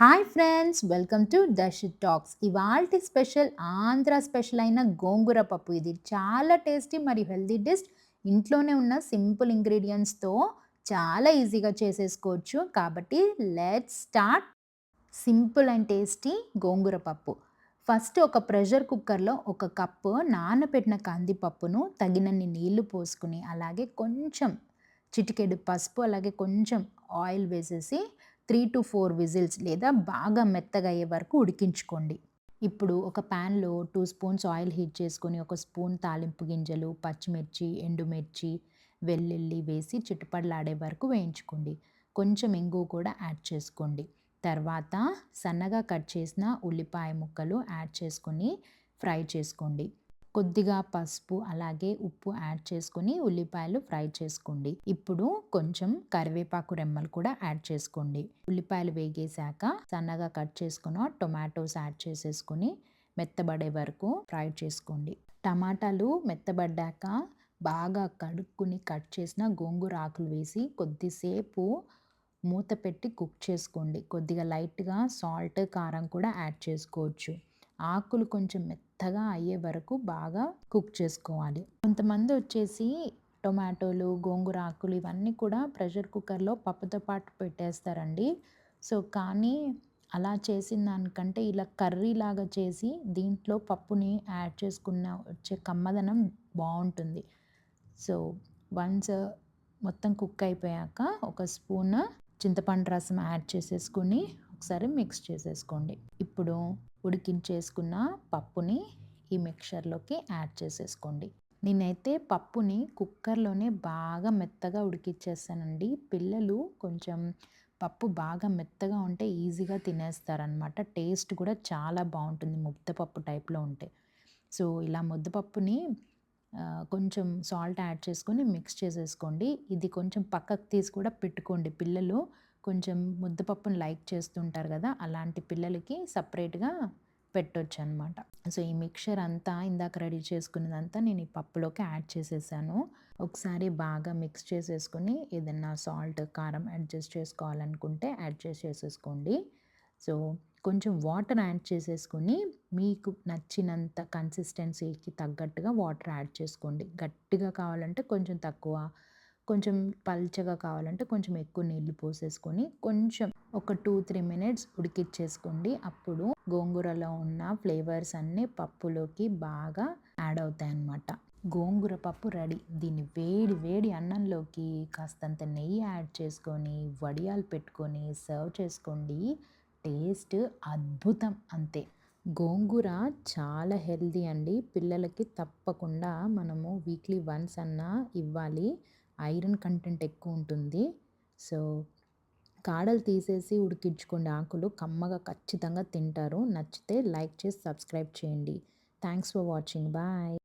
Hi friends welcome to Dash Talks. ఇవాల్టి special Andhra special అయిన గోంగూర పప్పు. ఇది చాలా టేస్టీ మరియు హెల్తీ డిష్. ఇంట్లోనే ఉన్న సింపుల్ ఇంగ్రీడియంట్స్తో చాలా ఈజీగా చేసేసుకోవచ్చు. కాబట్టి let's start. Simple and tasty gongura పప్పు. ఫస్ట్ ఒక ప్రెషర్ కుక్కర్లో ఒక కప్పు నానబెట్టిన కందిపప్పును తగినన్ని నీళ్ళు పోసుకుని అలాగే కొంచెం చిటికెడు పసుపు అలాగే కొంచెం ఆయిల్ వేసేసి త్రీ టు ఫోర్ విజిల్స్ లేదా బాగా మెత్తగా అయ్యే వరకు ఉడికించుకోండి. ఇప్పుడు ఒక ప్యాన్లో టూ స్పూన్స్ ఆయిల్ హీట్ చేసుకొని ఒక స్పూన్ తాలింపు గింజలు పచ్చిమిర్చి ఎండుమిర్చి వెల్లుల్లి వేసి చిట్టుపడలాడే వరకు వేయించుకోండి. కొంచెం ఇంగు కూడా యాడ్ చేసుకోండి. తర్వాత సన్నగా కట్ చేసిన ఉల్లిపాయ ముక్కలు యాడ్ చేసుకొని ఫ్రై చేసుకోండి. కొద్దిగా పసుపు అలాగే ఉప్పు యాడ్ చేసుకొని ఉల్లిపాయలు ఫ్రై చేసుకోండి. ఇప్పుడు కొంచెం కరివేపాకు రెమ్మలు కూడా యాడ్ చేసుకోండి. ఉల్లిపాయలు వేగేశాక సన్నగా కట్ చేసుకున్న టొమాటోస్ యాడ్ చేసేసుకుని మెత్తబడే వరకు ఫ్రై చేసుకోండి. టమాటాలు మెత్తబడ్డాక బాగా కడుక్కుని కట్ చేసిన గోంగూర ఆకులు వేసి కొద్దిసేపు మూత పెట్టి కుక్ చేసుకోండి. కొద్దిగా లైట్గా సాల్ట్ కారం కూడా యాడ్ చేసుకోవచ్చు. ఆకులు కొంచెం మెత్తగా అయ్యే వరకు బాగా కుక్ చేసుకోవాలి. కొంతమంది వచ్చేసి టొమాటోలు గోంగూర ఆకులు ఇవన్నీ కూడా ప్రెషర్ కుక్కర్లో పప్పుతో పాటు పెట్టేస్తారండి. సో కానీ అలా చేసిన దానికంటే ఇలా కర్రీ లాగా చేసి దీంట్లో పప్పుని యాడ్ చేసుకున్న వచ్చే కమ్మదనం బాగుంటుంది. సో వన్స్ మొత్తం కుక్ అయిపోయాక ఒక స్పూన్ చింతపండు రసం యాడ్ చేసేసుకుని ఒకసారి మిక్స్ చేసేసుకోండి. ఇప్పుడు ఉడికించేసుకున్న పప్పుని ఈ మిక్చర్లోకి యాడ్ చేసేసుకోండి. నేనైతే పప్పుని కుక్కర్లోనే బాగా మెత్తగా ఉడికిచ్చేస్తానండి పిల్లలు కొంచెం పప్పు బాగా మెత్తగా ఉంటే ఈజీగా తినేస్తారనమాట టేస్ట్ కూడా చాలా బాగుంటుంది ముద్దపప్పు టైప్లో ఉంటే. సో ఇలా ముద్దపప్పుని కొంచెం సాల్ట్ యాడ్ చేసుకొని మిక్స్ చేసేసుకోండి. ఇది కొంచెం పక్కకు తీసి కూడా పెట్టుకోండి పిల్లలు. కొంచెం ముద్దపప్పును లైక్ చేస్తుంటారు కదా అలాంటి పిల్లలకి సపరేట్గా పెట్టొచ్చు అనమాట సో ఈ మిక్చర్ అంతా ఇందాక రెడీ చేసుకున్నదంతా నేను ఈ పప్పులోకి యాడ్ చేసేసాను. ఒకసారి బాగా మిక్స్ చేసేసుకుని ఏదన్నా సాల్ట్ కారం అడ్జస్ట్ చేసుకోవాలనుకుంటే యాడ్ చేసేసుకోండి సో కొంచెం వాటర్ యాడ్ చేసేసుకొని మీకు నచ్చినంత కన్సిస్టెన్సీకి తగ్గట్టుగా వాటర్ యాడ్ చేసుకోండి. గట్టిగా కావాలంటే కొంచెం తక్కువ కొంచెం పల్చగా కావాలంటే కొంచెం ఎక్కువ నీళ్ళు పోసేసుకొని కొంచెం ఒక టూ త్రీ మినిట్స్ ఉడికిచ్చేసుకోండి. అప్పుడు గోంగూరలో ఉన్న ఫ్లేవర్స్ అన్నీ పప్పులోకి బాగా యాడ్ అవుతాయి అన్నమాట గోంగూర పప్పు రెడీ. దీన్ని వేడి వేడి అన్నంలోకి కాస్తంత నెయ్యి యాడ్ చేసుకొని వడియాలు పెట్టుకొని సర్వ్ చేసుకోండి. టేస్ట్ అద్భుతం అంతే. గోంగూర చాలా హెల్దీ అండి. పిల్లలకి తప్పకుండా మనము వీక్లీ వన్స్ అన్నా ఇవ్వాలి. ఐరన్ కంటెంట్ ఎక్కువ ఉంటుంది. సో కాడలు తీసేసి ఉడికించుకోండి ఆకులు కమ్మగా ఖచ్చితంగా తింటారు. నచ్చితే లైక్ చేసి సబ్స్క్రైబ్ చేయండి. Thanks for watching. బాయ్.